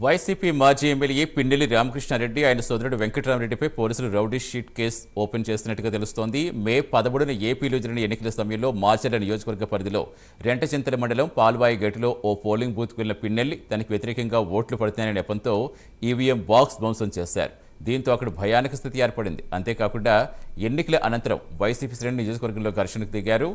YCP మాజీ MLA Pinnelli Ramakrishna Reddy ఆయన సోదరుడు వెంకటరామరెడ్డిపై పోలీసులు రౌడీ షీట్ కేసు ఓపెన్ చేస్తున్నట్టుగా తెలుస్తోంది. మే పదమూడున ఏపీలో జరిగిన ఎన్నికల సమయంలో మాచర్ల నియోజకవర్గ పరిధిలో రెంటచింతల మండలం పాల్వాయి గేటులో ఓ పోలింగ్ బూత్కు వెళ్ళిన పిన్నెల్లి తనకు వ్యతిరేకంగా ఓట్లు పడుతున్నాయనే నెపంతో ఈవీఎం బాక్స్ ధ్వంసం చేశారు. దీంతో అక్కడ భయానక స్థితి ఏర్పడింది. అంతేకాకుండా ఎన్నికల అనంతరం వైసీపీ శ్రేణి నియోజకవర్గంలో ఘర్షణకు దిగారు.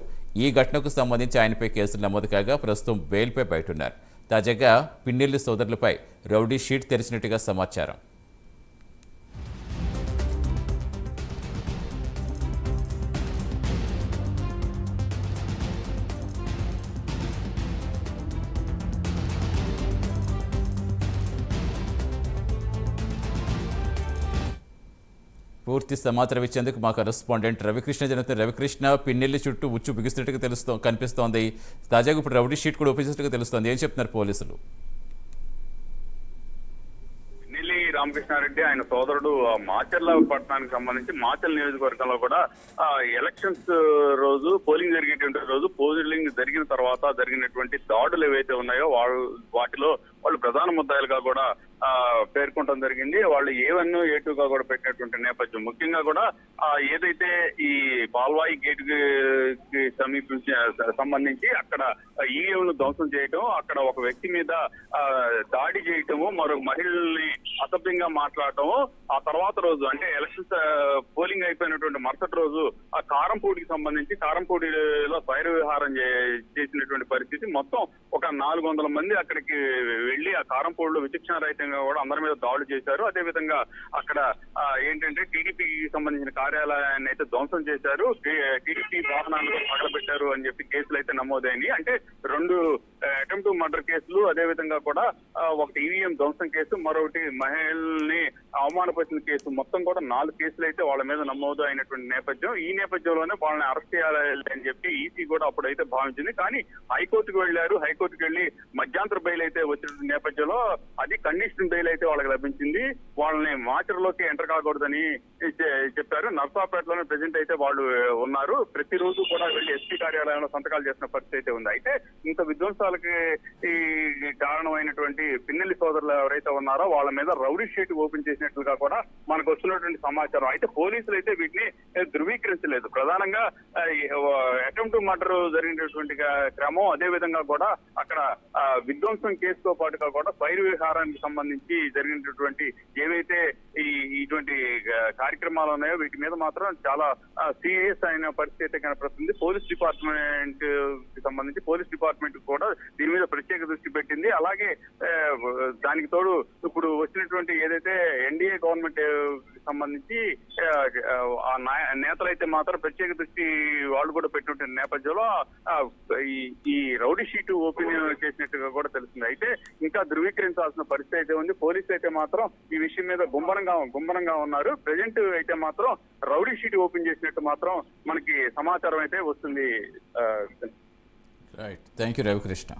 ఈ ఘటనకు సంబంధించి ఆయనపై కేసులు నమోదు కాగా ప్రస్తుతం బెయిల్పై బయటున్నారు. తాజాగా పిన్నెల్లి సోదరులపై రౌడీ షీట్ తెరిచినట్టుగా సమాచారం. పూర్తి సమాచారం ఇచ్చేందుకు మా కరెస్పాండెంట్ రవికృష్ణ జరుగుతుంది. రవికృష్ణ పిన్నెల్లి చుట్టూ ఉచ్చు బిగిస్తున్నట్టుగా తెలుస్తూ కనిపిస్తోంది. తాజాగా ఇప్పుడు రౌడీ షీట్ కూడా ఓపెన్ తెలుస్తోంది. ఏం చెప్తున్నారు పోలీసులు? రామకృష్ణారెడ్డి ఆయన సోదరుడు మాచర్ల పట్టణానికి సంబంధించి మాచల్ నియోజకవర్గంలో కూడా ఎలక్షన్స్ రోజు పోలింగ్ జరిగేటువంటి రోజు పోలింగ్ జరిగిన తర్వాత జరిగినటువంటి దాడులు ఏవైతే ఉన్నాయో వాళ్ళు వాటిలో వాళ్ళు ప్రధాన ముద్దాయిలుగా కూడా పేర్కొనడం జరిగింది. వాళ్ళు ఏ వన్ ఏ టూ గా కూడా పెట్టినటువంటి నేపథ్యం. ముఖ్యంగా కూడా ఏదైతే ఈ బాల్వాయి గేట్కి సమీపించి సంబంధించి అక్కడ ఈవీఎంను ధ్వంసం చేయటం అక్కడ ఒక వ్యక్తి మీద దాడి చేయటము మరో మహిళల్ని అసభ్యంగా మాట్లాడటం ఆ తర్వాత రోజు అంటే ఎలక్షన్స్ పోలింగ్ అయిపోయినటువంటి మరుసటి రోజు ఆ కారంపూడికి సంబంధించి కారంపూడిలో స్వైర విహారం చే- చేసినటువంటి పరిస్థితి మొత్తం ఒక నాలుగు వందల మంది అక్కడికి వెళ్ళి ఆ కారంపూడిలో విచక్షణ రహితంగా కూడా అందరి మీద దాడులు చేశారు. అదే విధంగా అక్కడ ఏంటంటే టీడీపీకి సంబంధించిన కార్యాలయాన్ని అయితే ధ్వంసం చేశారు. టీడీపీ వాహనాలను పగలబెట్టారు అని చెప్పి కేసులు అయితే నమోదైంది అంటే రెండు అటెంప్ట్ మర్డర్ కేసులు అదే విధంగా కూడా ఒకటి ఈవీఎం ధ్వంసం కేసు మరొకటి మహిళల్ని అవమానపరిచిన కేసు మొత్తం కూడా నాలుగు కేసులు అయితే వాళ్ళ మీద నమోదు అయినటువంటి నేపథ్యం ఈ నేపథ్యంలోనే వాళ్ళని అరెస్ట్ చేయాలి అని చెప్పి ఈసీ కూడా అప్పుడైతే భావించింది. కానీ హైకోర్టుకు వెళ్ళారు హైకోర్టుకు వెళ్ళి మధ్యాంతర బెయిల్ అయితే వచ్చిన నేపథ్యంలో అది కండిషన్ బెయిల్ అయితే వాళ్ళకి లభించింది. వాళ్ళని మాచర్లోకి ఎంటర్ కాకూడదని చెప్పారు. నర్సాపేటలోనే ప్రెసెంట్ అయితే వాళ్ళు ఉన్నారు. ప్రతిరోజు కూడా వెళ్ళి ఎస్పీ కార్యాలయంలో సంతకాలు చేసిన పరిస్థితి అయితే ఉంది. అయితే ఇంత విధ్వంసాలకి కారణమైనటువంటి పిన్నెల్లి సోదరులు ఎవరైతే ఉన్నారో వాళ్ళ మీద రౌడీ షీట్ ఓపెన్ చేసినట్లుగా కూడా మనకు వస్తున్నటువంటి సమాచారం. అయితే పోలీసులు అయితే వీటిని ధృవీకరించలేదు. ప్రధానంగా అటెంప్ట్ మర్డర్ జరిగినటువంటి క్రమం అదే విధంగా కూడా అక్కడ విధ్వంసం కేసుతో పాటుగా కూడా పైరు విహారానికి సంబంధించి జరిగినటువంటి ఏవైతే ఈ ఇటువంటి కార్యక్రమాలు ఉన్నాయో వీటి మీద మాత్రం చాలా సీరియస్ అయిన పరిస్థితి అయితే కనపడుతుంది. పోలీస్ డిపార్ట్మెంట్కి సంబంధించి పోలీస్ డిపార్ట్మెంట్ కూడా దీని మీద ప్రత్యేక దృష్టి పెట్టింది. అలాగే దానికి తోడు ఇప్పుడు వచ్చినటువంటి ఏదైతే ఎన్డీఏ గవర్నమెంట్ సంబంధించి ఆ, నేతలు అయితే నేతలైతే మాత్రం ప్రత్యేక దృష్టి వాళ్ళు కూడా పెట్టిన నేపథ్యంలో ఈ రౌడీ షీట్ ఓపెన్ చేసినట్టుగా కూడా తెలుస్తుంది. అయితే ఇంకా ధృవీకరించాల్సిన పరిస్థితి అయితే ఉంది. పోలీసులు అయితే మాత్రం ఈ విషయం మీద గుమ్మరంగా గుమ్మరంగా ఉన్నారు. ప్రజెంట్ అయితే మాత్రం రౌడీ షీట్ ఓపెన్ చేసినట్టు మాత్రం మనకి సమాచారం అయితే వస్తుంది రైట్ థ్యాంక్ యూ రవికృష్ణ